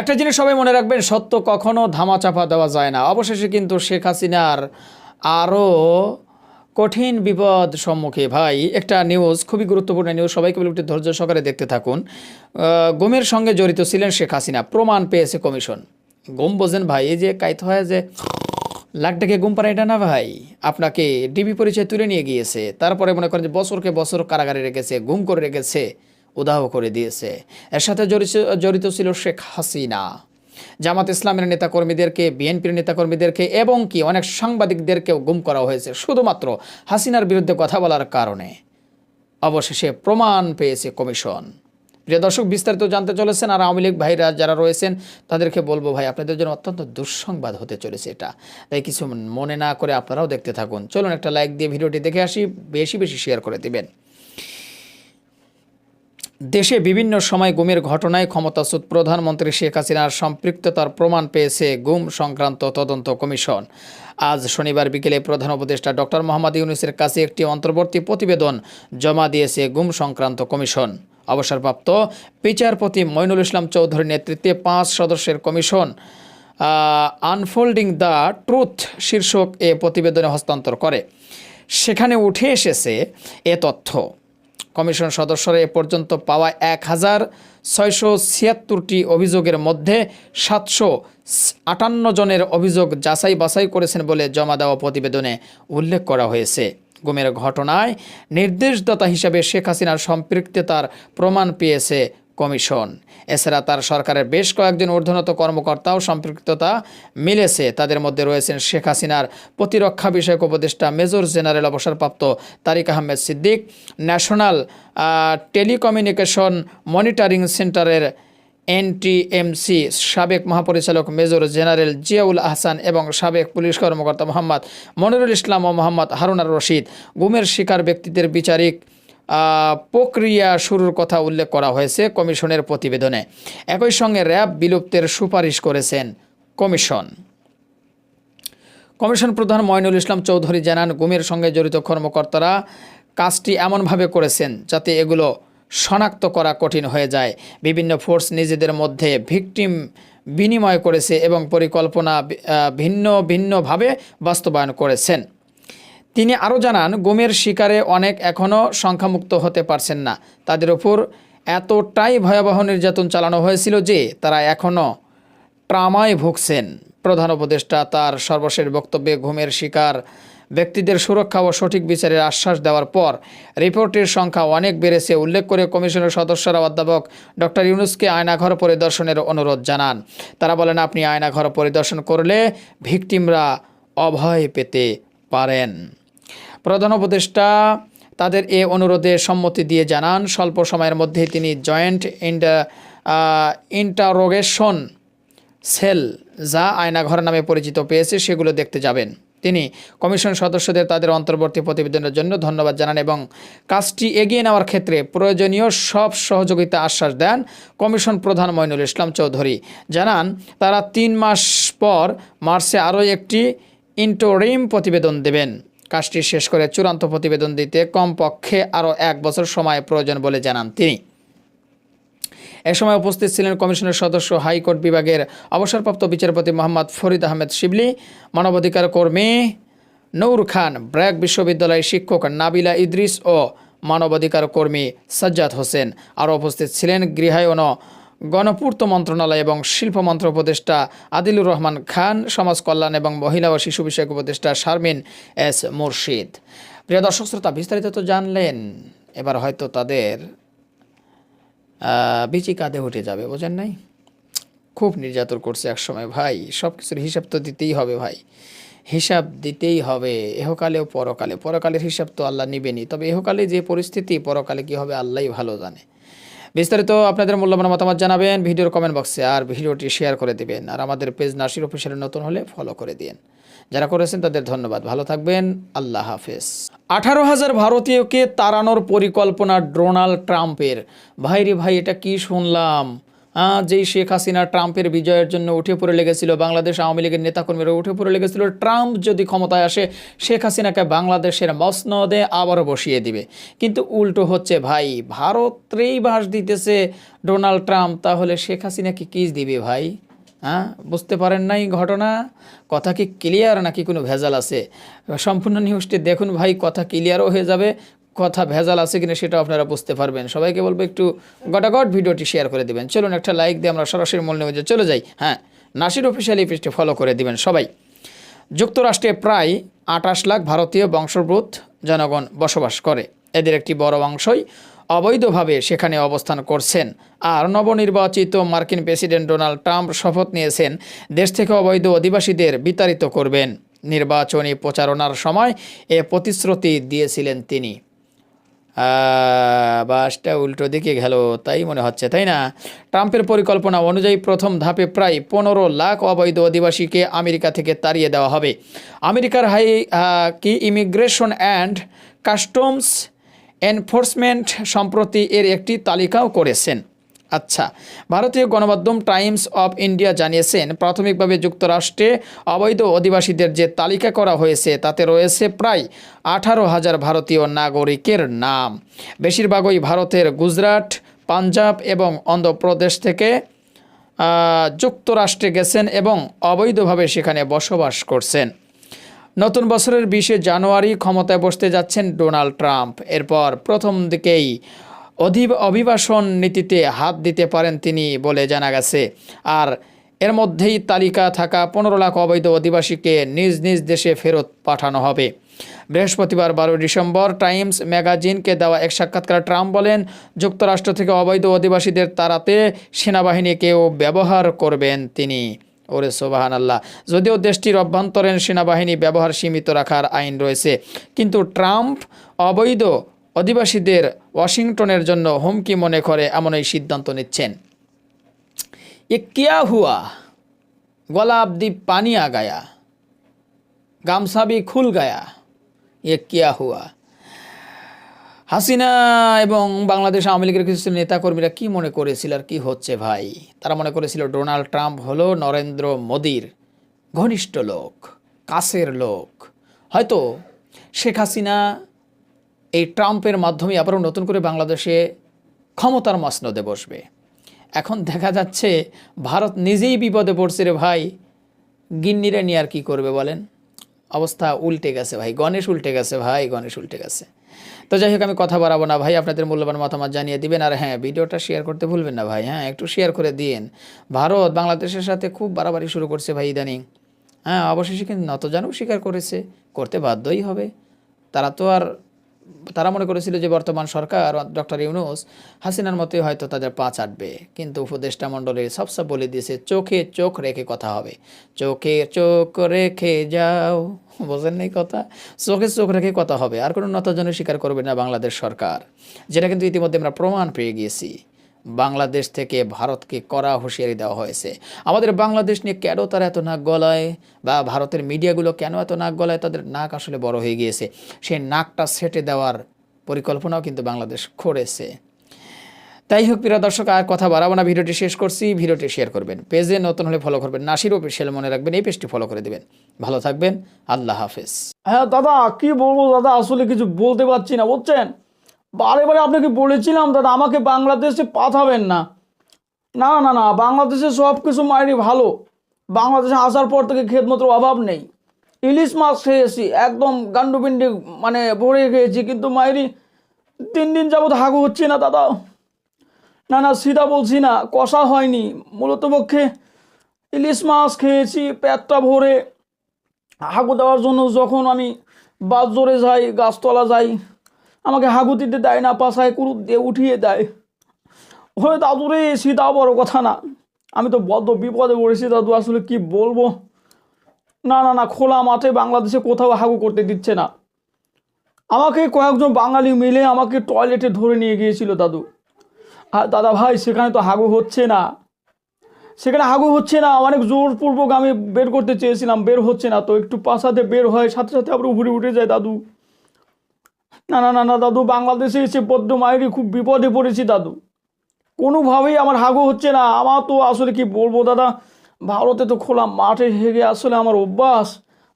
একটা জিনিস সবাই মনে রাখবেন, সত্য কখনো ধামাচাপা দেওয়া যায় না। অবশেষে কিন্তু শেখ হাসিনার আরও কঠিন বিপদ সম্মুখে। ভাই, একটা নিউজ, খুবই গুরুত্বপূর্ণ নিউজ, সবাইকে বলে ধৈর্য সহকারে দেখতে থাকুন। গুমের সঙ্গে জড়িত ছিলেন শেখ হাসিনা, প্রমাণ পেয়েছে কমিশন। গুম বোঝেন ভাই, এই যে কাইত হয় যে লাখটাকে গুম পারে এটা না ভাই? আপনাকে ডিবি পরিচয় তুলে নিয়ে গিয়েছে, তারপরে মনে করেন যে বছরকে বছর কারাগারে রেখেছে, গুম করে রেখেছে। উদাহ করে দিয়েছে। এর সাথে জড়িত ছিল শেখ হাসিনা। জামাত ইসলামের নেতাকর্মীদেরকে, বিএনপির নেতাকর্মীদেরকে এবং কি অনেক সাংবাদিকদেরকেও গুম করা হয়েছে, শুধুমাত্র হাসিনার বিরুদ্ধে কথা বলার কারণে। অবশেষে প্রমাণ পেয়েছে কমিশন। প্রিয় দর্শক, বিস্তারিত জানতে চলেছেন আর আওয়ামী লীগ ভাইরা যারা রয়েছেন, তাদেরকে বলব ভাই, আপনাদের জন্য অত্যন্ত দুঃসংবাদ হতে চলেছে এটা। তাই কিছু মনে না করে আপনারাও দেখতে থাকুন। চলুন একটা লাইক দিয়ে ভিডিওটি দেখে আসি, বেশি বেশি শেয়ার করে দিবেন। দেশে বিভিন্ন সময় গুমের ঘটনায় ক্ষমতাচ্যুত প্রধানমন্ত্রী শেখ হাসিনার সম্পৃক্ততার প্রমাণ পেয়েছে গুম সংক্রান্ত তদন্ত কমিশন। আজ শনিবার বিকেলে প্রধান উপদেষ্টা ডক্টর মোহাম্মদ ইউনুসের কাছে একটি অন্তর্বর্তী প্রতিবেদন জমা দিয়েছে গুম সংক্রান্ত কমিশন। অবসরপ্রাপ্ত বিচারপতি মইনুল ইসলাম চৌধুরীর নেতৃত্বে পাঁচ সদস্যের কমিশন আনফোল্ডিং দ্য ট্রুথ শীর্ষক এ প্রতিবেদনে হস্তান্তর করে। সেখানে উঠে এসেছে এ তথ্য। কমিশন সদস্যরা এ পর্যন্ত পাওয়া এক হাজার ছয়শো ছিয়াত্তরটি অভিযোগের মধ্যে সাতশো আটান্ন জনের অভিযোগ যাচাই বাছাই করেছেন বলে জমা দেওয়া প্রতিবেদনে উল্লেখ করা হয়েছে। গুমের ঘটনায় নির্দেশদাতা হিসাবে শেখ হাসিনার সম্পৃক্ততার প্রমাণ পেয়েছে কমিশন। এছাড়া তার সরকারের বেশ কয়েকজন ঊর্ধ্বনত কর্মকর্তাও সম্পৃক্ততা মিলেছে। তাদের মধ্যে রয়েছেন শেখ হাসিনার প্রতিরক্ষা বিষয়ক উপদেষ্টা মেজর জেনারেল অবসরপ্রাপ্ত Tariq Ahmed Siddique, national telecommunication monitoring সেন্টারের এনটিএমসি সাবেক মহাপরিচালক মেজর জেনারেল জিয়াউল আহসান এবং সাবেক পুলিশ কর্মকর্তা মোহাম্মদ মনিরুল ইসলাম ও মোহাম্মদ হারুনার রশিদ। গুমের শিকার ব্যক্তিদের বিচারিক প্রক্রিয়া শুরুর কথা উল্লেখ করা হয়েছে কমিশনের প্রতিবেদনে। একই সঙ্গে র্যাব বিলুপ্তের সুপারিশ করেছেন কমিশন। কমিশন প্রধান ময়নুল ইসলাম চৌধুরী জানান গুমের সঙ্গে জড়িত কর্মকর্তারা কাজটি এমনভাবে করেছেন যাতে এগুলো শনাক্ত করা কঠিন হয়ে যায়। বিভিন্ন ফোর্স নিজেদের মধ্যে ভিকটিম বিনিময় করেছে এবং পরিকল্পনা ভিন্ন ভিন্নভাবে বাস্তবায়ন করেছেন। তিনি আরও জানান, গুমের শিকারে অনেক এখনও সংখ্যামুক্ত হতে পারছেন না। তাদের ওপর এতটাই ভয়াবহ নির্যাতন চালানো হয়েছিল যে তারা এখনও ট্রামায় ভুগছেন। প্রধান উপদেষ্টা তার সর্বশেষ বক্তব্যে ঘুমের শিকার ব্যক্তিদের সুরক্ষা ও সঠিক বিচারের আশ্বাস দেওয়ার পর রিপোর্টের সংখ্যা অনেক বেড়েছে উল্লেখ করে কমিশনের সদস্যরা অধ্যাপক ডক্টর ইউনুসকে আয়নাঘর পরিদর্শনের অনুরোধ জানান। তারা বলেন, আপনি আয়নাঘর পরিদর্শন করলে ভিকটিমরা অভয় পেতে পারেন। প্রধান উপদেষ্টা তাদের এ অনুরোধে সম্মতি দিয়ে জানান, স্বল্প সময়ের মধ্যে তিনি জয়েন্ট ইন্টারোগেশন সেল যা আয়নাঘর নামে পরিচিত পেয়েছে সেগুলো দেখতে যাবেন। তিনি কমিশন সদস্যদের তাদের অন্তর্বর্তী প্রতিবেদনের জন্য ধন্যবাদ জানান এবং কাজটি এগিয়ে নেওয়ার ক্ষেত্রে প্রয়োজনীয় সব সহযোগিতা আশ্বাস দেন কমিশন প্রধান মইনুল ইসলাম চৌধুরী। জানান, তারা তিন মাস পর মার্চে আরও একটি ইন্টোরিম প্রতিবেদন দেবেন। কাজটি শেষ করে চূড়ান্ত প্রতিবেদন দিতে কমপক্ষে আরও এক বছর সময় প্রয়োজন বলে জানান তিনি। এ সময় উপস্থিত ছিলেন কমিশনের সদস্য হাইকোর্ট বিভাগের অবসরপ্রাপ্ত বিচারপতি মোহাম্মদ ফরিদ আহমেদ শিবলি, মানবাধিকার কর্মী নৌর খান, ব্র্যাক বিশ্ববিদ্যালয়ের শিক্ষক নাবিলা ইদ্রিস ও মানবাধিকার কর্মী সাজ্জাদ হোসেন। আরও উপস্থিত ছিলেন গৃহায়ন গণপূর্ত মন্ত্রণালয় এবং শিল্প মন্ত্র উপদেষ্টা আদিলুর রহমান খান, সমাজ কল্যাণ এবং মহিলা ও শিশু বিষয়ক উপদেষ্টা শারমিন এস মুর্শিদ। প্রিয় দর্শক শ্রোতা, বিস্তারিত তো জানলেন, এবার হয়তো তাদের বিচি কাঁধে উঠে যাবে, বোঝেন নাই? খুব নির্যাতন করছে এক সময় ভাই সব কিছুর হিসাব তো দিতেই হবে, ভাই। হিসাব দিতেই হবে, এহকালেও পরকালে। পরকালের হিসাব তো আল্লাহ নিবেনি তবে এহকালে যে পরিস্থিতি, পরকালে কি হবে, আল্লাহই ভালো জানে। বিস্তারিত আপনাদের মূল্যবান মতামত জানাবেন ভিডিওর কমেন্ট বক্সে আর ভিডিওটি শেয়ার করে দিবেন। আর আমাদের পেজ নাসির অফিসিয়াল নতুন হলে ফলো করে দিন। যারা করেছেন তাদের ধন্যবাদ। ভালো থাকবেন। আল্লাহ হাফেজ। আঠারো হাজার ভারতীয়কে তাড়ানোর পরিকল্পনা ডোনাল্ড ট্রাম্পের। ভাই রে ভাই, এটা কি শুনলাম? যেই শেখ হাসিনা ট্রাম্পের বিজয়ের জন্য উঠে পড়ে লেগেছিল বাংলাদেশ আওয়ামী লীগের নেতাকর্মীরা উঠে পড়ে লেগেছিল। ট্রাম্প যদি ক্ষমতায় আসে, শেখ হাসিনাকে বাংলাদেশের মসনদে আবারও বসিয়ে দিবে। কিন্তু উল্টো হচ্ছে, ভাই, ভারতেই বাস দিতেছে ডোনাল্ড ট্রাম্প, তাহলে শেখ হাসিনাকে কি দিবে ভাই? হ্যাঁ বুঝতে পারেন নাই ঘটনা? কথা কি ক্লিয়ার নাকি কোনো ভেজাল আছে? সম্পূর্ণ নিউজটি দেখুন ভাই, কথা ক্লিয়ারও হয়ে যাবে। কথা ভেজাল আছে কিনা সেটা আপনারা বুঝতে পারবেন। সবাইকে বলব একটু গটাগট ভিডিওটি শেয়ার করে দেবেন। চলুন একটা লাইক দিয়ে আমরা সরাসরি মূল নিউজে চলে যাই। হ্যাঁ নাসির অফিসিয়াল এই পেজটি ফলো করে দিবেন সবাই। যুক্তরাষ্ট্রে প্রায় আঠাশ লাখ ভারতীয় বংশোদ্ভূত জনগণ বসবাস করে। এদের একটি বড় অংশই অবৈধভাবে সেখানে অবস্থান করছেন। আর নবনির্বাচিত মার্কিন প্রেসিডেন্ট ডোনাল্ড ট্রাম্প শপথ নিয়েছেন, দেশ থেকে অবৈধ অধিবাসীদের বিতাড়িত করবেন। নির্বাচনী প্রচারণার সময় এ প্রতিশ্রুতি দিয়েছিলেন তিনি। বাসটা উল্টো দিকে গেল, তাই মনে হচ্ছে, তাই না? ট্রাম্পের পরিকল্পনা অনুযায়ী প্রথম ধাপে প্রায় পনেরো লাখ অবৈধ অধিবাসীকে আমেরিকা থেকে তাড়িয়ে দেওয়া হবে। আমেরিকার হাই কি ইমিগ্রেশন অ্যান্ড কাস্টমস এনফোর্সমেন্ট সম্প্রতি এর একটি তালিকাও করেছেন। আচ্ছা ভারতীয় গণমাধ্যম টাইমস অফ ইন্ডিয়া জানিয়েছেন, প্রাথমিকভাবে যুক্তরাষ্ট্রে অবৈধ অধিবাসীদের যে তালিকা করা হয়েছে, তাতে রয়েছে প্রায় আঠারো হাজার ভারতীয় নাগরিকের নাম। বেশিরভাগই ভারতের গুজরাট, পাঞ্জাব এবং অন্ধ্রপ্রদেশ থেকে যুক্তরাষ্ট্রে গেছেন এবং অবৈধভাবে সেখানে বসবাস করছেন। নতুন বছরের বিশে জানুয়ারি ক্ষমতায় বসতে যাচ্ছেন ডোনাল্ড ট্রাম্প। এরপর প্রথম দিকেই অভিবাসন নীতিতে হাত দিতে পারেন তিনি বলে জানা গেছে। আর এর মধ্যেই তালিকা থাকা পনেরো লাখ অবৈধ অধিবাসীকে নিজ নিজ দেশে ফেরত পাঠানো হবে। বৃহস্পতিবার বারো ডিসেম্বর টাইমস ম্যাগাজিনকে দেওয়া এক সাক্ষাৎকারে ট্রাম্প বলেন, যুক্তরাষ্ট্র থেকে অবৈধ অধিবাসীদের তাড়াতে সেনাবাহিনীকেও ব্যবহার করবেন তিনি। ওরে সোবাহান আল্লাহ যদিও দেশটির অভ্যন্তরীণ সেনাবাহিনী ব্যবহার সীমিত রাখার আইন রয়েছে, কিন্তু ট্রাম্প অবৈধ অধিবাসীদের ওয়াশিংটনের জন্য হুমকি মনে করে এমন এই সিদ্ধান্ত নিচ্ছেন। এ কিয়া হুয়া গোলাপ দ্বীপ পানি আ গায়া গামছা भी খুল গায়া এ কিয়া হুয়া হাসিনা এবং বাংলাদেশ আওয়ামী লীগের কিছু নেতাকর্মীরা কি মনে করেছিল আর কি হচ্ছে ভাই? তারা মনে করেছিল ডোনাল্ড ট্রাম্প হলো নরেন্দ্র মোদির ঘনিষ্ঠ লোক, কাছের লোক। হয়তো শেখ হাসিনা এই ট্রাম্পের মাধ্যমে আবারও নতুন করে বাংলাদেশে ক্ষমতার মসনদে বসবে। এখন দেখা যাচ্ছে ভারত নিজেই বিপদে পড়ছে রে ভাই। গিন্নিরা নিয়ে আর কী করবে বলেন? অবস্থা উল্টে গেছে ভাই, গণেশ উল্টে গেছে ভাই, গণেশ উল্টে গেছে। তো যাই হোক, আমি কথা বাড়াবো না ভাই, আপনাদের মূল্যবান মতামত জানিয়ে দিবেন। আর হ্যাঁ ভিডিওটা শেয়ার করতে ভুলবেন না ভাই হ্যাঁ একটু শেয়ার করে দিন ভারত বাংলাদেশের সাথে খুব বাড়াবাড়ি শুরু করছে ভাই ইদানিং। হ্যাঁ অবশেষে কিন্তু নতজানু স্বীকার করেছে, করতে বাধ্যই হবে। তারা তো আর তারা মনে করেছিল যে বর্তমান সরকার, ডক্টর ইউনুস হাসিনার মতোই হয়তো তাদের পা চাটবে। কিন্তু উপদেষ্টা মণ্ডলীর সবসব বলে দিয়েছে, চোখে চোখ রেখে কথা হবে। চোখে চোখ রেখে যাও। বোঝেন নেই কথা? চোখে চোখ রেখে কথা হবে। আর কোনো নতজনে স্বীকার করবে না বাংলাদেশ সরকার। যেটা কিন্তু ইতিমধ্যে আমরা প্রমাণ পেয়ে গিয়েছি। বাংলাদেশ থেকে ভারতকে কড়া হুঁশিয়ারি দেওয়া হয়েছে। আমাদের বাংলাদেশ নিয়ে কেন তারা এত নাক গলায়? বা ভারতের মিডিয়াগুলো কেন এত নাক গলায়? তাদের নাক আসলে বড় হয়ে গিয়েছে। সেই নাকটা সেটে দেওয়ার পরিকল্পনাও কিন্তু বাংলাদেশ করেছে। তাই হোক, প্রিয় দর্শক, আর কথা বাড়াবো না। ভিডিওটি শেষ করছি। ভিডিওটি শেয়ার করবেন। পেজে নতুন হলে ফলো করবেন। নাসির অফিসিয়াল মনে রাখবেন, এই পেজটি ফলো করে দেবেন। ভালো থাকবেন। আল্লাহ হাফেজ। হ্যাঁ দাদা, কি বলব, দাদা? আসলে কিছু বলতে পারছি না, বুঝছেন? বারে বারে আপনাকে বলেছিলাম, দাদা, আমাকে বাংলাদেশে পাঠাবেন না। না না না, বাংলাদেশে সব কিছু মায়েরই ভালো। বাংলাদেশে আসার পর থেকে খেদমতের অভাব নেই। ইলিশ মাছ খেয়েছি, একদম গান্ডুপিন্ডি মানে ভরে খেয়েছি, কিন্তু মায়েরই তিন দিন যাবত হাগু হচ্ছে না, দাদা। না না, সিধা বলছি না, কষা হয়নি। মূলত পক্ষে ইলিশ মাছ খেয়েছি, পেটটা ভরে। হাগু দেওয়ার জন্য যখন আমি বাস জোরে যাই, গাছতলা যাই আমাকে হাগু দিতে দেয় না পাশায় কুরুত দিয়ে উঠিয়ে দেয়। ওই দাদুরে সীতা বড় কথা না। আমি তো বদ্ধ বিপদে পড়েছি দাদু, আসলে কি বলব? না না না, খোলা মাঠে বাংলাদেশে কোথাও হাগু করতে দিচ্ছে না। আমাকে কয়েকজন বাঙালি মিলে আমাকে টয়লেটে ধরে নিয়ে গিয়েছিল দাদু। আর দাদা ভাই, সেখানে তো হাগু হচ্ছে না। সেখানে হাগু হচ্ছে না, অনেক জোরপূর্বক আমি বের করতে চেয়েছিলাম, বের হচ্ছে না। তো একটু পাশাতে বের হয়, সাথে সাথে আবার উপরে উঠে যায় দাদু। না না না না, দাদু, বাংলাদেশে এসে পদ্ম মায়েরই খুব বিপদে পড়েছি, দাদু। কোনোভাবেই আমার হাগু হচ্ছে না। আমার তো আসলে কি বলব, দাদা? ভারতে তো খোলা মাঠে হেগে আসলে আমার অভ্যাস।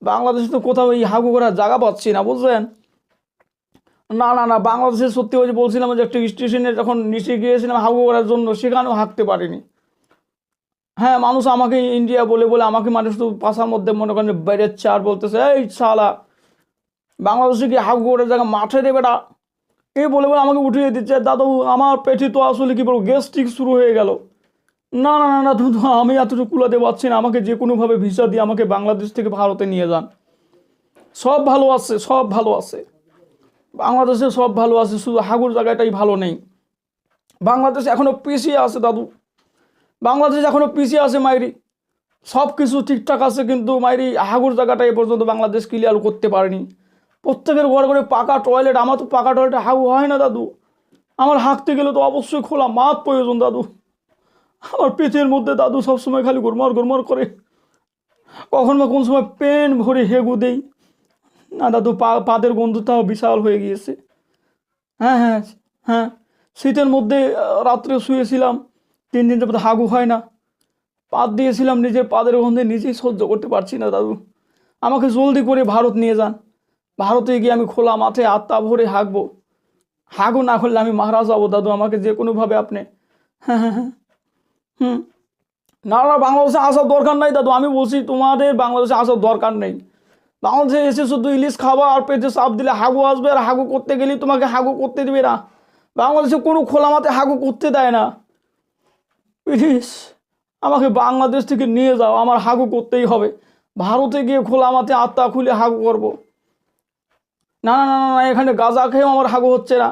বাংলাদেশে তো কোথাও এই হাগু করার জায়গা পাচ্ছি না, বুঝলেন? না না না, বাংলাদেশে সত্যি বলছি বলছিলাম যে একটা স্টেশনে যখন নিচে গিয়েছিলাম হাগু করার জন্য, সেখানেও হাঁকতে পারিনি। হ্যাঁ মানুষ আমাকে ইন্ডিয়া বলে বলে আমাকে মানুষ তো পাশার মধ্যে মনে করেন বেড়েছে আর বলতেছে, এই শালা বাংলাদেশে কি হাগু করার জায়গা মাঠে রে বেটা এই বলে বলে আমাকে উঠিয়ে দিচ্ছে। দাদু, আমার পেটে তো আসলে কী বলব, গ্যাস্ট্রিক শুরু হয়ে গেল। না না না না, দাদু, আমি এতটুকু কুলাতে পারছি না। আমাকে যে কোনোভাবে ভিসা দিয়ে আমাকে বাংলাদেশ থেকে ভারতে নিয়ে যান। সব ভালো আছে, সব ভালো আছে। বাংলাদেশে সব ভালো আছে, শুধু হাগুর জায়গাটাই ভালো নেই। বাংলাদেশ এখনও পিছিয়ে আছে, দাদু। বাংলাদেশ এখনও পিছিয়ে আছে, মাইরি। সব কিছু ঠিকঠাক আছে, কিন্তু মাইরি, হাগুর জায়গাটা এ পর্যন্ত বাংলাদেশ ক্লিয়ার করতে পারেনি। প্রত্যেকের ঘরে ঘরে পাকা টয়লেট আমার তো পাকা টয়লেটে হাগু হয় না দাদু। আমার হাঁকতে গেলে তো অবশ্যই খোলা মাত প্রয়োজন দাদু। আমার পেটের মধ্যে দাদু সবসময় খালি গোরমর গোরমর করে। কখন বা কোন সময় পেন ভরে হেগু দেই। না দাদু, পা, পাদের গন্ধটাও বিশাল হয়ে গিয়েছে। হ্যাঁ হ্যাঁ হ্যাঁ শীতের মধ্যে রাত্রে শুয়েছিলাম। তিন দিন যাবত হাগু হয় না। পাত দিয়েছিলাম নিজের পাদের গন্ধে, নিজেই সহ্য করতে পারছি না দাদু। আমাকে জলদি করে ভারত নিয়ে যান। ভারতে গিয়ে আমি খোলা মাঠে আত্মা ভরে হাঁকবো। হাগু না করলে আমি মহারাজ হব, দাদু, আমাকে যে কোনোভাবে আপনি। হুম। না না বাংলাদেশে আসার দরকার নাই, দাদু, আমি বলছি তোমাদের বাংলাদেশে আসার দরকার নেই। বাংলাদেশে এসে শুধু ইলিশ খাবা আর পেটে চাপ দিলে হাগু আসবে আর হাগু করতে গেলেই তোমাকে হাগু করতে দিবে না। বাংলাদেশে কোনো খোলা মাঠে হাগু করতে দেয় না। প্লিজ আমাকে বাংলাদেশ থেকে নিয়ে যাও, আমার হাগু করতেই হবে। ভারতে গিয়ে খোলা মাঠে আত্মা খুলে হাগু করব। না না না না, এখানে গাঁজা খেয়েও আমার হাগু হচ্ছে না।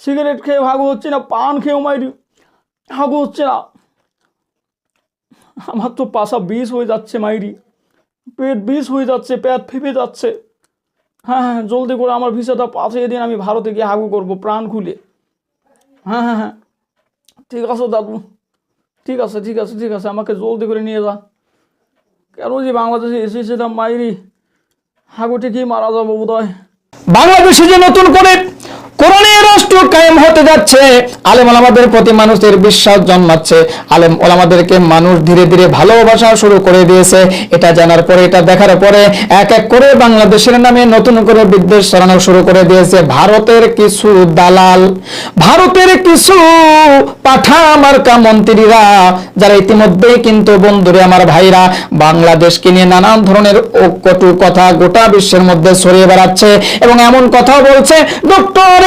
সিগারেট খেয়েও হাগু হচ্ছে না পান খেয়েও মাইরি হাগু হচ্ছে না। আমার তো পাশা বিষ হয়ে যাচ্ছে মাইরি পেট বিষ হয়ে যাচ্ছে পেট ফেপে যাচ্ছে। হ্যাঁ হ্যাঁ জলদি করে আমার ভিসাটা পাঠিয়ে দিন আমি ভারতে গিয়ে হাগু করব প্রাণ খুলে। হ্যাঁ হ্যাঁ হ্যাঁ ঠিক আছে দাদু ঠিক আছে ঠিক আছে ঠিক আছে আমাকে জলদি করে নিয়ে যা। কেন যে বাংলাদেশে এসেছিলাম মাইরি হাগুটি কি মারা যাব বোধ বাংলাদেশে যে নতুন করে রাষ্ট্র কায়েম হতে যাচ্ছে। আলেম ওলামাদের প্রতি মানুষের বিশ্বাস জন্মাচ্ছে। আলেম ওলামাদেরকে মানুষ ধীরে ধীরে ভালোবাসা শুরু করে দিয়েছে। এটা জানার পরে, এটা দেখার পরে এক এক করে বাংলাদেশের নামে নতুন করে বিদ্বেষ ছড়ানো শুরু করে দিয়েছে। ভারতের কিছু দালাল, ভারতের কিছু পাঠা মার্কা মন্ত্রীরা, যারা ইতিমধ্যেই কিন্তু বন্ধুরে আমার ভাইরা, বাংলাদেশকে নিয়ে নানান ধরনের কটু কথা গোটা বিশ্বের মধ্যে ছড়িয়ে বেড়াচ্ছে এবং এমন কথা বলছে ডক্টর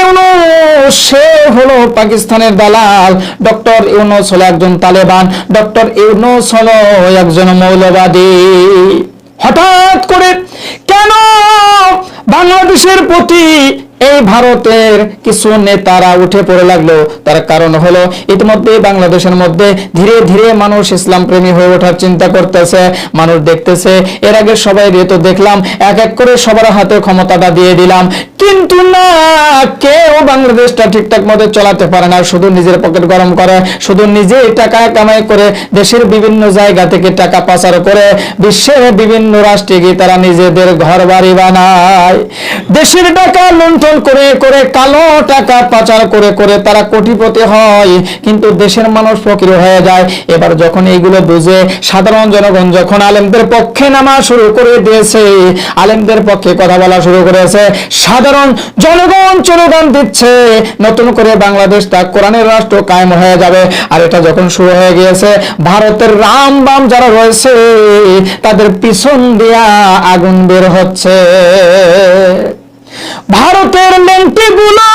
সে হলো পাকিস্তানের দালাল। ডক্টর ইউনুস হলো একজন তালেবান। ডক্টর ইউনুস হলো একজন মৌলবাদী। হঠাৎ করে কেন? বাংলাদেশের প্রতি এই ভারতের কিছু নেতারা উঠে পড়ে লাগল। তার কারণ হলো, ইতিমধ্যে বাংলাদেশের মধ্যে ধীরে ধীরে মানুষ ইসলাম প্রেমী হয়ে ওঠার চিন্তা করতেছে। মানুষ দেখতেছে, এর আগে সবাই তো দেখলাম, এক এক করে সবার হাতে ক্ষমতাটা দিয়ে দিলাম। কিন্তু না, কেউ বাংলাদেশটা ঠিকঠাক মতো চালাতে পারে না। শুধু নিজের পকেট গরম করে, শুধু নিজে টাকা কামাই করে, দেশের বিভিন্ন জায়গা থেকে টাকা পাচার করে, বিশ্বের বিভিন্ন রাষ্ট্রে গিয়ে তারা নিজেদের ঘর বাড়ি বানায়। দেশের টাকা লুণ্ঠন করে করে কালো টাকা পাচার করে করে তারা কোটিপতি হয়। কিন্তু দেশের মানুষ ফকির হয়ে যায়। এবার যখন এইগুলো বুঝে, সাধারণ জনগণ যখন আলেমদের পক্ষে নামা শুরু করে দিয়েছে, আলেমদের পক্ষে কথা বলা শুরু করেছে, সাধারণ জনগণ জনগণ দিচ্ছে। নতুন করে বাংলাদেশটা কোরআনের রাষ্ট্র কায়েম হয়ে যাবে। আর এটা যখন শুরু হয়ে গিয়েছে, ভারতের রাম বাম যারা রয়েছে, তাদের পিছন দেয়া আগুন বের হচ্ছে। ভারতের মন্ত্রীগুলো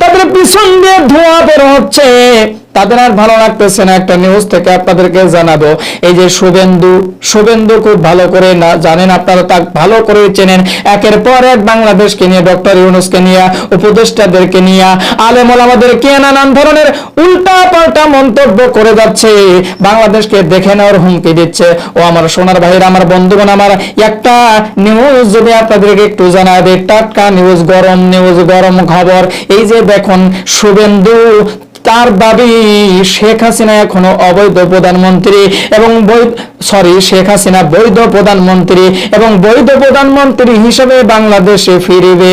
তাদের পিছন দিয়ে ধোঁয়া বের হচ্ছে। তাদের আর ভালো লাগতেছে না একটা নিউজ থেকে আপনাদেরকে জানাব। এই যে শুভেন্দু শুভেন্দু খুব ভালো করে না জানেন, আপনারা তা ভালো করে চেনেন। একের পর এক বাংলাদেশকে নিয়ে, ডক্টর ইউনুসকে নিয়ে, উপদেষ্টাদেরকে নিয়ে, আলেম ওলামাদেরকে নানান ধরনের উল্টা পাল্টা মন্তব্য করে যাচ্ছে। বাংলাদেশকে দেখে নেওয়ার হুমকি দিচ্ছে। ও আমার সোনার ভাইরা আমার বন্ধুগণ, আমার একটা নিউজ যদি আপনাদেরকে একটু জানা দেয় টাটকা নিউজ গরম নিউজ গরম খবর। এই যে দেখুন, শুভেন্দু তার দাবি, শেখ হাসিনা এখনও অবৈধ প্রধানমন্ত্রী এবং সরি শেখ হাসিনা বৈধ প্রধানমন্ত্রী এবং বৈধ প্রধানমন্ত্রী হিসেবে বাংলাদেশে ফিরবে।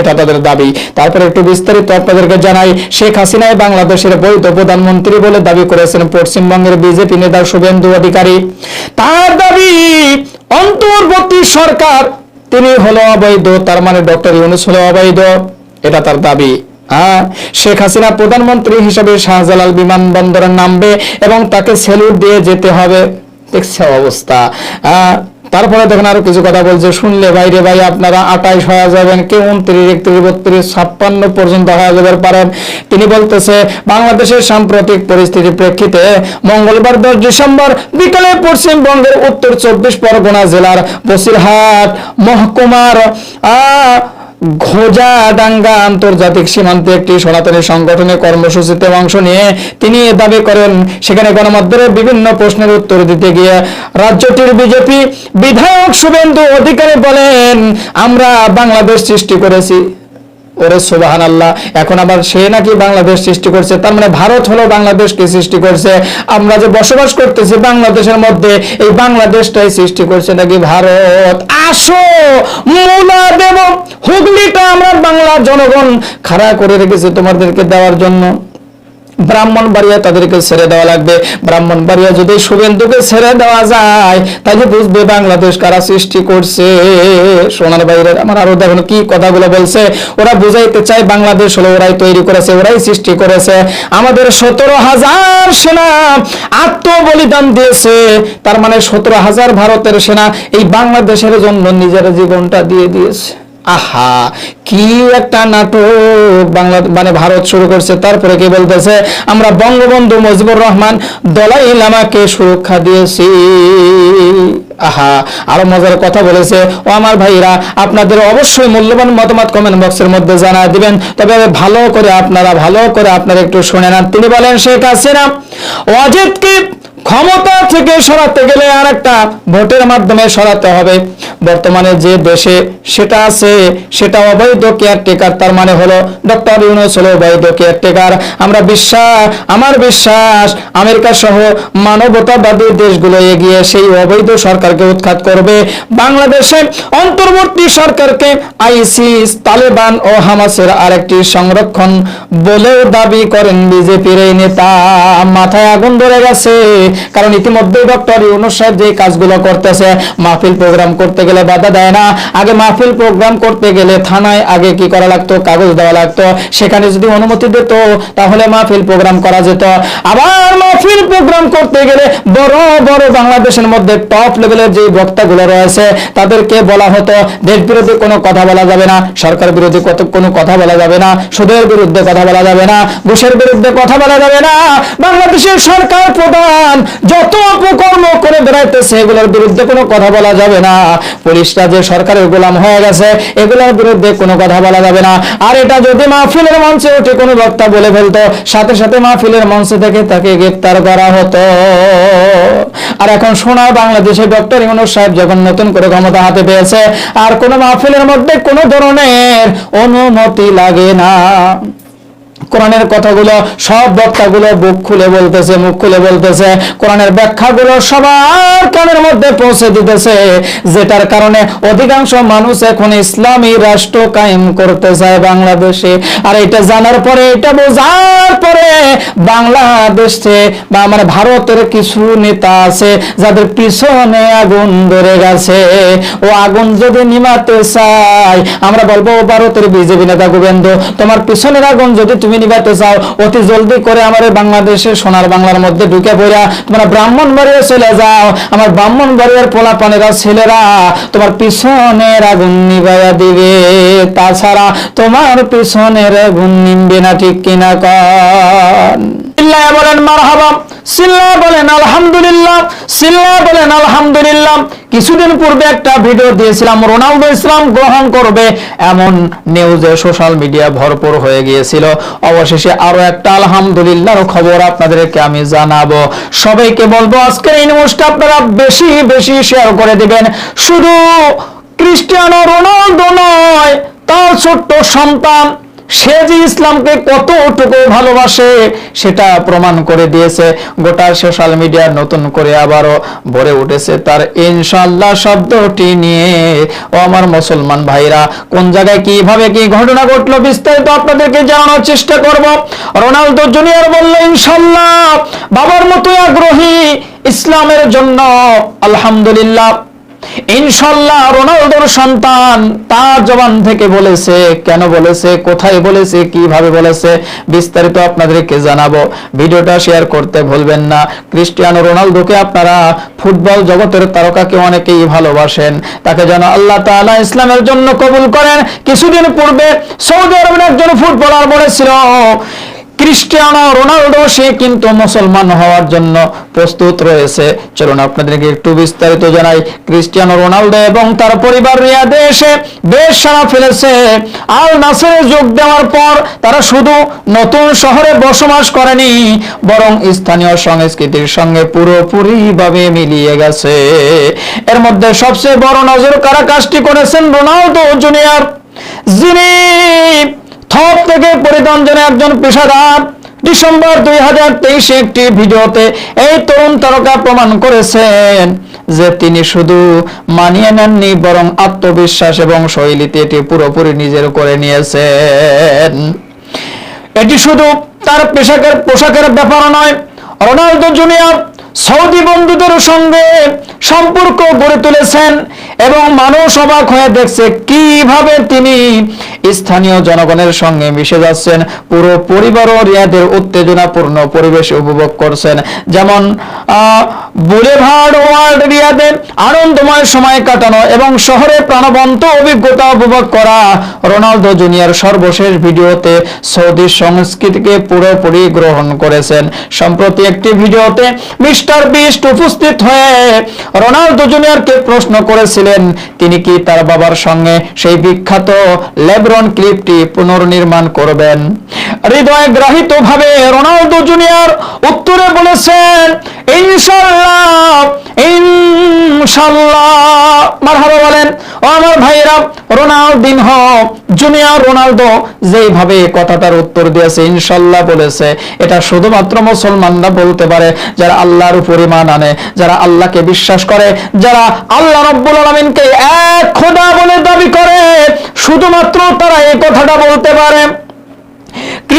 এটা তাদের দাবি। তারপরে একটু বিস্তারিত আপনাদেরকে জানাই, শেখ হাসিনাই বাংলাদেশের বৈধ প্রধানমন্ত্রী বলে দাবি করেছেন পশ্চিমবঙ্গের বিজেপি নেতা শুভেন্দু অধিকারী। তার দাবি, অন্তর্বর্তী সরকার, তিনি হলো অবৈধ, তার মানে ডক্টর ইউনুস হলো অবৈধ। এটা তার দাবি। শেখ হাসিনা প্রধানমন্ত্রী হিসেবে শাহজালাল বিমানবন্দরে নামবে এবং তাকে সেলুট দিয়ে যেতে হবে। দেখছে অবস্থা। তারপরে দেখেন আরও কিছু কথা বলছে। শুনলে বাইরে ভাই, আপনারা আটাইশ হয়ে যাবেন কেউ উনত্রিশ, একত্রিশ, বত্রিশ, ছাপ্পান্ন পর্যন্ত হয়ে যেতে পারেন। তিনি বলতেছে, বাংলাদেশের সাম্প্রতিক পরিস্থিতির প্রেক্ষিতে মঙ্গলবার দশ ডিসেম্বর বিকালে পশ্চিমবঙ্গের উত্তর চব্বিশ পরগনা জেলার বসিরহাট মহকুমার, আহ ঘোজাডাঙ্গা আন্তর্জাতিক সীমান্তে একটি সনাতনী সংগঠনের কর্মসূচিতে অংশ নিয়ে তিনি দাবি করেন। সেখানে গণমাধ্যমের বিভিন্ন প্রশ্নের উত্তর দিতে গিয়ে রাজ্যটির বিজেপি বিধায়ক শুভেন্দু অধিকারী বলেন, আমরা বাংলাদেশ সৃষ্টি করেছি। ওরে সোবাহান আল্লাহ এখন আবার সে নাকি বাংলাদেশ সৃষ্টি করছে, তার মানে ভারত হলো বাংলাদেশকে সৃষ্টি করছে। আমরা যে বসবাস করতেছি বাংলাদেশের মধ্যে, এই বাংলাদেশটাই সৃষ্টি করছে নাকি ভারত? আসো, মুলা দেব, হুগলিটা আমরা বাংলার জনগণ খাড়া করে রেখেছে তোমাদেরকে দেওয়ার জন্য। ব্রাহ্মণ বাড়িয়া তাদেরকে ছেড়ে দেওয়া লাগবে। ব্রাহ্মণ বাড়িয়া যদি শুভেন্দুকে ছেড়ে দেওয়া যায়, তাহলে বুঝবে বাংলাদেশ কারা সৃষ্টি করছে। সোনার বাইরে আমার আরও দেখুন কি কথাগুলো বলছে? ওরা বুঝাইতে চায় বাংলাদেশ হলো, ওরাই তৈরি করেছে, ওরাই সৃষ্টি করেছে। আমাদের সতেরো হাজার সেনা আত্মবলিদান দিয়েছে। তার মানে সতেরো হাজার ভারতের সেনা এই বাংলাদেশের জন্য নিজের জীবনটা দিয়ে দিয়েছে। আহা, কি একটা নাটক। বাংলা মানে ভারত শুরু করছে, তারপরে কি বলতেছে, আমরা বঙ্গবন্ধু মুজিবুর রহমান, দলাই লামাকে সুরক্ষা দিয়েছি। আহা, আরও মজার কথা বলেছে, ও আমার ভাইরা, আপনাদের অবশ্যই মূল্যবান মতামত কমেন্ট বক্সের মধ্যে জানা দিবেন। তবে ভালো করে আপনারা, ভালো করে আপনারা একটু শুনে নেন। তিনি বলেন, শেখ হাসিনা, অজিতকে ক্ষমতা থেকে সরাতে গেলে আর একটা ভোটের মাধ্যমে সরাতে হবে। বর্তমানে যে দেশে সেটা আছে, সেটা অবৈধ কেয়ারটেকার তার মানে হলো ডক্টর ইউনুস হলো অবৈধ কেয়ারটেকার আমরা বিশ্বাস, আমার বিশ্বাস, আমেরিকা সহ মানবতাবাদী দেশগুলো এগিয়ে সেই অবৈধ সরকারকে উৎখাত করবে। বাংলাদেশে অন্তর্বর্তী সরকারকে আইসিস, তালেবান ও হামাসের আরেকটি সংরক্ষণ বলেও দাবি করেন বিজেপির এই নেতা। মাথায় আগুন ধরে গেছে, কারণ ইতিমধ্যে ডক্টর ইউনুস সাহেব যে কাজগুলো করতেছে, মাহফিল প্রোগ্রাম করতে গেলে বাধা দেয় না। আগে মাহফিল প্রোগ্রাম করতে গেলে থানায় আগে কি করা লাগতো? কাগজ দেওয়া লাগতো। সেখানে যদি অনুমতি দিত, তাহলে মাহফিল প্রোগ্রাম করা যেত। আবার মাহফিল প্রোগ্রাম করতে গেলে বড় বড় বাংলাদেশের মধ্যে টপ লেভেলের যে বক্তাগুলো রয়েছে, তাদেরকে বলা হতো, দেশ বিরোধী কোনো কথা বলা যাবে না, সরকার বিরোধী কত, কোনো কথা বলা যাবে না, সুদের বিরুদ্ধে কথা বলা যাবে না, ঘুষের বিরুদ্ধে কথা বলা যাবে না, বাংলাদেশের সরকার প্রধান যত অপকর্ম করে বেড়াইতেছে, এগুলোর বিরুদ্ধে কোনো কথা বলা যাবে না। পুলিশরা যে সরকারের গোলাম হয়ে গেছে, এগুলোর বিরুদ্ধে কোনো কথা বলা যাবে না। আর এটা যদি মাহফিলের মঞ্চে উঠে কোনো বক্তা বলে ফেলতো, সাথে সাথে মাহফিলের মঞ্চ থেকে তাকে গ্রেপ্তার করা হতো। আর এখন সোনার বাংলাদেশে ডক্টর ইউনুস সাহেব যখন নতুন করে ক্ষমতা হাতে পেয়েছে, আর কোনো মাহফিলের মধ্যে কোনো ধরনের অনুমতি লাগে না। কোরআনের কথাগুলো, সব বক্তাগুলো বুক খুলে বলতেছে, মুখ খুলে বলতেছে। কোরআনের ব্যাখ্যাগুলো সবার কানের মধ্যে পৌঁছে দিতেছে, যেটার কারণে অধিকাংশ মানুষ এখন ইসলামী রাষ্ট্র কায়েম করতে চায় বাংলাদেশে। আর এটা জানার পরে, এটা বোঝার পরে বাংলাদেশে বা মানে ভারতের কিছু নেতা আছে, যাদের পিছনে আগুন ধরে গেছে। ও আগুন যদি নিমাতে চাই আমরা বলব ভারতের বিজেপি নেতা গোবিন্দ, তোমার পিছনের আগুন যদি তুমি নিবাতে চাও। অতি জলদি করে আমার বাংলাদেশে সোনার বাংলার মধ্যে ঢুকে পড়া তোমার ব্রাহ্মণ বাড়িয়ে চলে যাও। আমার ব্রাহ্মণ বাড়ির পোলা পানেরা ছেলেরা তোমার পিছনের আগুন নিবাইয়া দিবে। তাছাড়া তোমার পিছনের আগুন নিমবে না, ঠিক কিনা কন? চিল্লায় বলেন, মারহাবা। সিল্লা বলেন, আলহামদুলিল্লাহ। সিল্লা বলেন, আলহামদুলিল্লাহ। কিছুদিন পূর্বে একটা ভিডিও দিয়েছিলাম, রোনালদো ইসলাম গ্রহণ করবে এমন নিউজে সোশ্যাল মিডিয়া ভরপুর হয়ে গিয়েছিল। অবশেষে আরও একটা আলহামদুলিল্লাহর খবর আপনাদেরকে আমি জানাব। সবাইকে বলব, আজকের এই নিউজটা আপনারা বেশি বেশি শেয়ার করে দিবেন। শুধু ক্রিস্টিয়ানো রোনালদো নয়, তার ছোট্ট সন্তান সে যে ইসলামকে কতটুকু ভালোবাসে, সেটা প্রমাণ করে দিয়েছে। গোটা সোশ্যাল মিডিয়ার নতুন করে আবারও ভরে উঠেছে তার ইনশাল্লাহ শব্দটি নিয়ে। ও আমার মুসলমান ভাইরা, কোন জায়গায় কীভাবে কি ঘটনা ঘটলো বিস্তারিত আপনাদেরকে জানানোর চেষ্টা করব। রোনালদো জুনিয়র বলল ইনশাল্লাহ বাবার মতো আগ্রহী ইসলামের জন্য, আলহামদুলিল্লাহ। ইনশাল্লাহ রোনালদোর সন্তান তার জবান থেকে বলেছে, কেন বলেছে, কোথায় বলেছে, কীভাবে বলেছে, বিস্তারিত আপনাদেরকে জানাব। ভিডিওটা শেয়ার করতে ভুলবেন না। ক্রিস্টিয়ানো রোনালদোকে আপনারা ফুটবল জগতের তারকাকে অনেকেই ভালোবাসেন। তাকে যেন আল্লাহ তাআলা ইসলামের জন্য কবুল করেন। কিছুদিন পূর্বে সৌদি আরবের একজন ফুটবলার বলেছিল ক্রিস্টিয়ানো রোনালদো সে কিন্তু মুসলমান হওয়ার জন্য প্রস্তুত রয়েছে। চলুন আপনাদেরকে একটু বিস্তারিত জানাই। ক্রিস্টিয়ানো রোনালদো এবং তার পরিবার রিয়াদে এসে বেশ সারা ফেলেছে। আল নাসেরে যোগ দেওয়ার পর তারা শুধু নতুন শহরে বসবাস করেনি, বরং স্থানীয় সংস্কৃতির সঙ্গে পুরোপুরি ভাবে মিলিয়ে গেছে। এর মধ্যে সবচেয়ে বড় নজর কারা কাজটি করেছেন? Ronaldo junior. যিনি থেকে পরিদঞ্জনে একজন পেশাদার ডিসেম্বর দুই হাজার তেইশে একটি ভিডিওতে এই তরুণ তারকা প্রমাণ করেছেন যে তিনি শুধু মানিয়ে নেননি, বরং আত্মবিশ্বাস এবং শৈলীতে এটি পুরোপুরি নিজের করে নিয়েছেন। এটি শুধু তার পেশাকের পোশাকের ব্যাপার নয়, রোনালদো জুনিয়র সৌদি বন্ধুদের সঙ্গে সম্পর্ক গড়ে তুলেছেন এবং মানুষ অবাক হয়ে দেখছে কীভাবে তিনি স্থানীয় জনগণের সঙ্গে মিশে যাচ্ছেন। পুরো পরিবারও রিয়াদের উত্তেজনাপূর্ণ পরিবেশ উপভোগ করছেন। যেমন বুলেভার্ড ওয়ার্ল্ড রিয়াদে আনন্দময় সময় কাটানো এবং শহরে প্রাণবন্ত অভিজ্ঞতা উপভোগ করা রোনালদো জুনিয়র সর্বশেষ ভিডিওতে সৌদি সংস্কৃতিকে পুরোপুরি গ্রহণ করেছেন। সম্প্রতি একটি ভিডিওতে মিস্টার বিস্ট উপস্থিত হয়ে রোনালদো জুনিয়রকে প্রশ্ন করেছিলেন, তিনি কি তার বাবার সঙ্গে সেই বিখ্যাত লেব্রন ক্লিপটি পুনর্নির্মাণ করবেন? হৃদয় গ্রাহিত ভাবে রোনালদো জুনিয়র উত্তরে বলেছেন ইনশাল্লাহ ইনশাল্লাহ মারহাবা বলেন, ও আমার ভাইরা রোনালদিনহ, জুনিয়র রোনালদো যেভাবে কথাটার উত্তর দিয়েছে ইনশাল্লাহ বলেছে। এটা শুধুমাত্র মুসলমানরা বলতে পারে, যারা আল্লাহর উপর ঈমান আনে, যারা আল্লাহকে বিশ্বাস করে, যারা আল্লাহ রব্বুল আলামিনকে এক খোদা বলে দাবি করে, শুধুমাত্র তারা এই কথাটা বলতে পারে।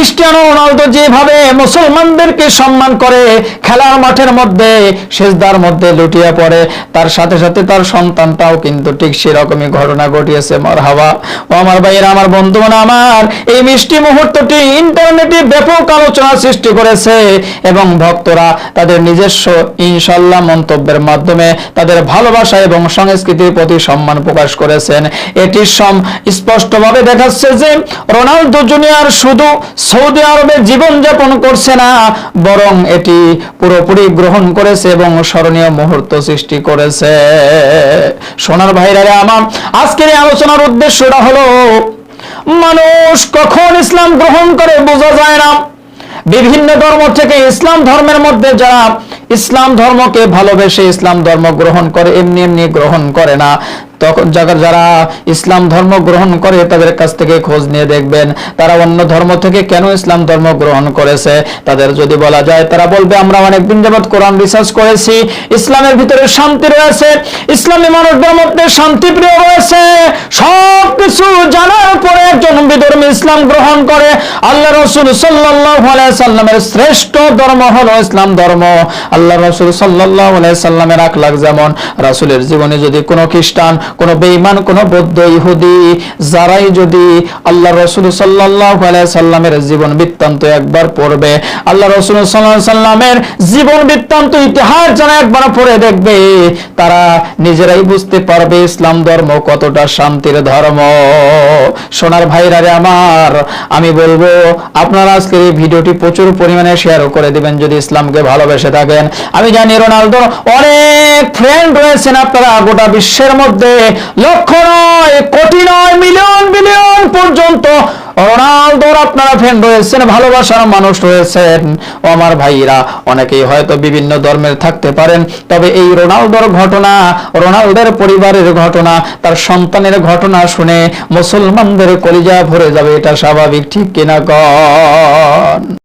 ক্রিস্টিয়ানো রোনালদো যেভাবে মুসলমানদেরকে সম্মান করে, খেলার মাঠের মধ্যে, সেজদার মধ্যে লুটিয়ে পড়ে, তার সাথে সাথে তার সন্তানটাও কিন্তু ঠিক সেরকমই ঘটনা ঘটিয়েছে। মারহাবা, ও আমার ভাইয়েরা, আমার বন্ধুগণ আমার, এই মিষ্টি মুহূর্তটি ইন্টারনেটে ব্যাপক আলোচনা সৃষ্টি করেছে এবং ভক্তরা তাদের নিজস্ব ইনশাল্লাহ মন্তব্যের মাধ্যমে তাদের ভালোবাসা এবং সংস্কৃতির প্রতি সম্মান প্রকাশ করেছেন। এটি স্পষ্টভাবে দেখাচ্ছে যে রোনালদো জুনিয়র শুধু সৌদি আরবে জীবনযাপন করছে না, বরং এটি পুরোপুরি গ্রহণ করেছে এবং স্মরণীয় মুহূর্ত সৃষ্টি করেছে। সোনার ভাইরা আমার, আজকের আলোচনার উদ্দেশ্যটা হলো, মানুষ কখন ইসলাম গ্রহণ করে বোঝা যায় না। বিভিন্ন ধর্ম থেকে ইসলাম ধর্মের মধ্যে যারা ইসলাম ধর্মকে ভালোবেসে ইসলাম ধর্ম গ্রহণ করে, এমনি এমনি গ্রহণ করে না। তখন যারা ইসলাম ধর্ম গ্রহণ করে তাদের কাছ থেকে খোঁজ নিয়ে দেখবেন, তারা অন্য ধর্ম থেকে কেন ইসলাম ধর্ম গ্রহণ করেছে? তাদের যদি বলা যায়, তারা বলবে, আমরা কোরআন রিসার্চ করেছি, ইসলামের ভিতরে শান্তি রয়েছে, ইসলামী মানুষদের মধ্যে শান্তি প্রিয় রয়েছে জানার পরে একজন বিধর্মী ইসলাম গ্রহণ করে। আল্লাহ রসুল সাল্লামের শ্রেষ্ঠ ধর্ম হলো ইসলাম ধর্ম। আল্লাহ রসুল সাল্লাহ সাল্লামের আখলাখ যেমন, রাসুলের জীবনে যদি কোনো খ্রিস্টান কোন বেঈমান, কোন বৌদ্ধ ইহুদি, যারাই যদি আল্লাহ রসুল সাল্লাহ সাল্লামের জীবন বৃত্তান্ত একবার পড়বে, আল্লাহ রসুল সাল্লাহ সাল্লামের জীবন বৃত্তান্ত ইতিহাস যারা একবার পড়ে দেখবে, তারা নিজেরাই বুঝতে পারবে ইসলাম ধর্ম কতটা শান্তির ধর্ম। সোনার ভাইরা রে আমার, আমি বলব, আপনারা আজকের এই ভিডিওটি প্রচুর পরিমাণে শেয়ার করে দিবেন যদি ইসলামকে ভালোবেসে থাকেন। আমি জানি রোনালদো, অনেক ফ্রেন্ড রয়েছেন আপনারা গোটা বিশ্বের মধ্যে লক্ষ নয়, কোটি নয়, মিলিয়ন পর্যন্ত রোনালদোর আপনারা ফ্রেন্ড রয়েছেন, ভালোবাসার মানুষ রয়েছেন। আমার ভাইরা অনেকেই হয়তো বিভিন্ন ধর্মের থাকতে পারেন, তবে এই রোনালদোর ঘটনা, রোনালদোর পরিবারের ঘটনা, তার সন্তানের ঘটনা শুনে মুসলমানদের কলিজা ভরে যাবে, এটা স্বাভাবিক, ঠিক কিনা কন